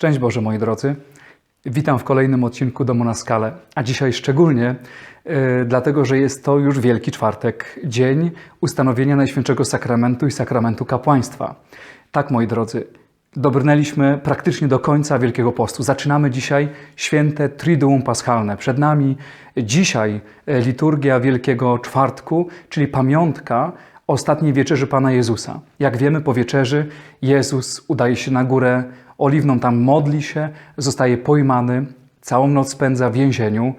Szczęść Boże, moi drodzy. Witam w kolejnym odcinku Domu na Skalę, a dzisiaj szczególnie e, dlatego, że jest to już Wielki Czwartek, dzień ustanowienia Najświętszego Sakramentu i Sakramentu Kapłaństwa. Tak, moi drodzy, dobrnęliśmy praktycznie do końca Wielkiego Postu. Zaczynamy dzisiaj święte Triduum Paschalne. Przed nami dzisiaj e, liturgia Wielkiego Czwartku, czyli pamiątka ostatniej wieczerzy Pana Jezusa. Jak wiemy, po wieczerzy Jezus udaje się na górę oliwną, tam modli się, zostaje pojmany, całą noc spędza w więzieniu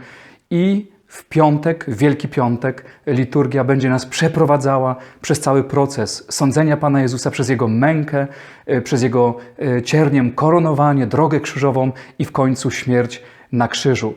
i w piątek, w Wielki Piątek, liturgia będzie nas przeprowadzała przez cały proces sądzenia Pana Jezusa, przez Jego mękę, e, przez Jego e, cierniem koronowanie, drogę krzyżową i w końcu śmierć na krzyżu.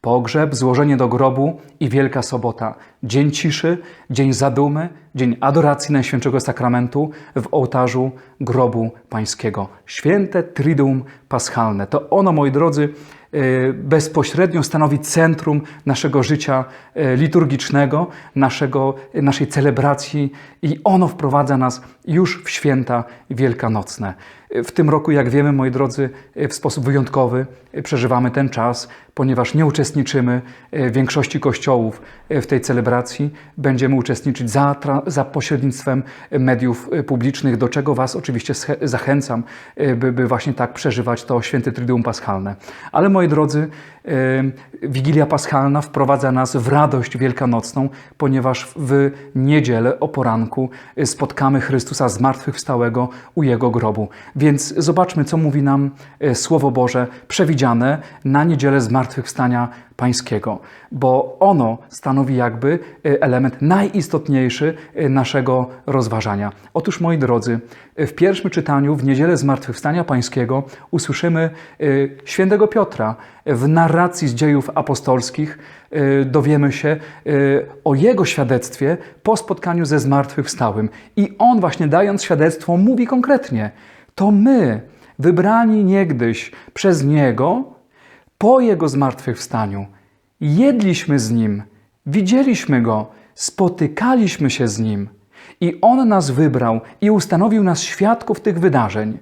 Pogrzeb, złożenie do grobu i Wielka Sobota. Dzień ciszy, dzień zadumy, dzień adoracji Najświętszego Sakramentu w ołtarzu grobu pańskiego. Święte Triduum Paschalne. To ono, moi drodzy, e, bezpośrednio stanowi centrum naszego życia e, liturgicznego, naszego, naszej celebracji i ono wprowadza nas już w święta wielkanocne. W tym roku, jak wiemy, moi drodzy, w sposób wyjątkowy przeżywamy ten czas, ponieważ nie uczestniczymy w większości kościołów w tej celebracji. Będziemy uczestniczyć za, za pośrednictwem mediów publicznych, do czego Was oczywiście zachęcam, by, by właśnie tak przeżywać to święte Triduum Paschalne. Ale moi drodzy, Wigilia Paschalna wprowadza nas w radość wielkanocną, ponieważ w niedzielę o poranku spotkamy Chrystusa zmartwychwstałego u Jego grobu. Więc zobaczmy, co mówi nam e, Słowo Boże przewidziane na niedzielę zmartwychwstania Pańskiego, bo ono stanowi jakby e, element najistotniejszy e, naszego rozważania. Otóż, moi drodzy, w pierwszym czytaniu w niedzielę zmartwychwstania Pańskiego usłyszymy świętego Piotra w narracji z dziejów apostolskich dowiemy się o jego świadectwie po spotkaniu ze zmartwychwstałym. I on właśnie dając świadectwo mówi konkretnie, to my, wybrani niegdyś przez Niego, po Jego zmartwychwstaniu, jedliśmy z Nim, widzieliśmy Go, spotykaliśmy się z Nim i On nas wybrał i ustanowił nas świadków tych wydarzeń.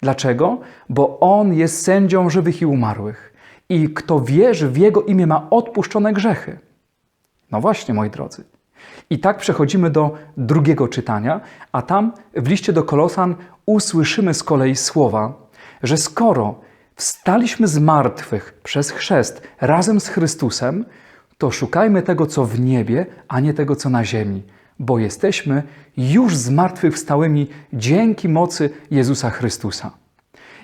Dlaczego? Bo On jest sędzią żywych i umarłych i kto wierzy w Jego imię ma odpuszczone grzechy. No właśnie, moi drodzy. I tak przechodzimy do drugiego czytania, a tam w liście do Kolosan usłyszymy z kolei słowa, że skoro wstaliśmy z martwych przez chrzest razem z Chrystusem, to szukajmy tego, co w niebie, a nie tego, co na ziemi, bo jesteśmy już zmartwychwstałymi dzięki mocy Jezusa Chrystusa.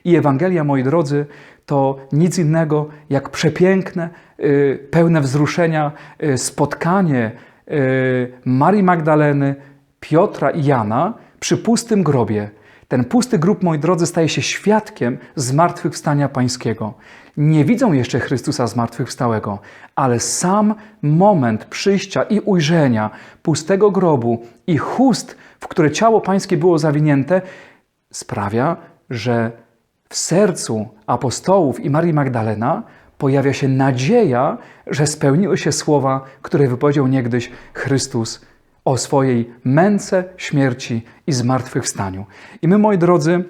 I Ewangelia, moi drodzy, to nic innego jak przepiękne, y, pełne wzruszenia y, spotkanie y, Marii Magdaleny, Piotra i Jana przy pustym grobie. Ten pusty grób, moi drodzy, staje się świadkiem zmartwychwstania Pańskiego. Nie widzą jeszcze Chrystusa zmartwychwstałego, ale sam moment przyjścia i ujrzenia pustego grobu i chust, w które ciało Pańskie było zawinięte, sprawia, że w sercu apostołów i Marii Magdalena pojawia się nadzieja, że spełniły się słowa, które wypowiedział niegdyś Chrystus o swojej męce, śmierci i zmartwychwstaniu. I my, moi drodzy,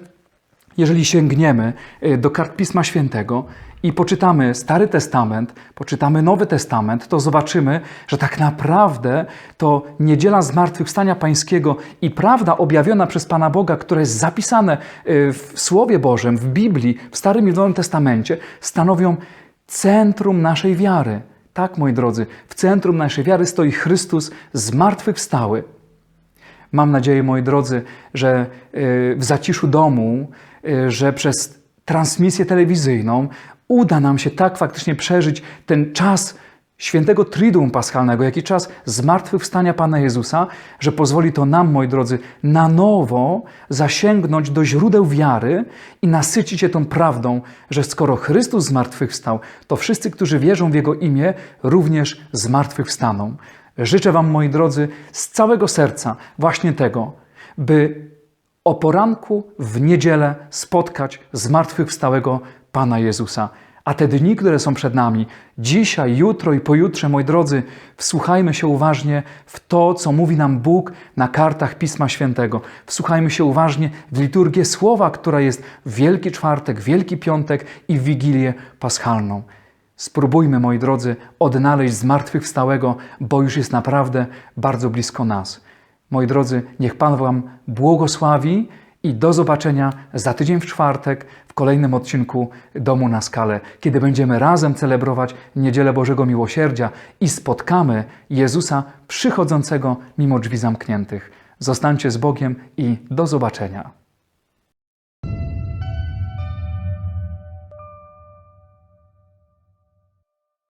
jeżeli sięgniemy y, do kart Pisma Świętego i poczytamy Stary Testament, poczytamy Nowy Testament, to zobaczymy, że tak naprawdę to niedziela zmartwychwstania Pańskiego i prawda objawiona przez Pana Boga, które jest zapisane y, w Słowie Bożym, w Biblii, w Starym i Nowym Testamencie, stanowią centrum naszej wiary. Tak, moi drodzy, w centrum naszej wiary stoi Chrystus zmartwychwstały. Mam nadzieję, moi drodzy, że y, w zaciszu domu, y, że przez transmisję telewizyjną uda nam się tak faktycznie przeżyć ten czas świętego Triduum Paschalnego, jak i czas zmartwychwstania Pana Jezusa, że pozwoli to nam, moi drodzy, na nowo zasięgnąć do źródeł wiary i nasycić się tą prawdą, że skoro Chrystus zmartwychwstał, to wszyscy, którzy wierzą w Jego imię, również zmartwychwstaną. Życzę Wam, moi drodzy, z całego serca właśnie tego, by o poranku w niedzielę spotkać zmartwychwstałego Pana Jezusa A te dni, które są przed nami, dzisiaj, jutro i pojutrze, moi drodzy, wsłuchajmy się uważnie w to, co mówi nam Bóg na kartach Pisma Świętego. Wsłuchajmy się uważnie w liturgię Słowa, która jest Wielki Czwartek, Wielki Piątek i Wigilię Paschalną. Spróbujmy, moi drodzy, odnaleźć zmartwychwstałego, bo już jest naprawdę bardzo blisko nas. Moi drodzy, niech Pan Wam błogosławi i do zobaczenia za tydzień w czwartek w kolejnym odcinku Domu na Skalę, kiedy będziemy razem celebrować Niedzielę Bożego Miłosierdzia i spotkamy Jezusa przychodzącego mimo drzwi zamkniętych. Zostańcie z Bogiem i do zobaczenia.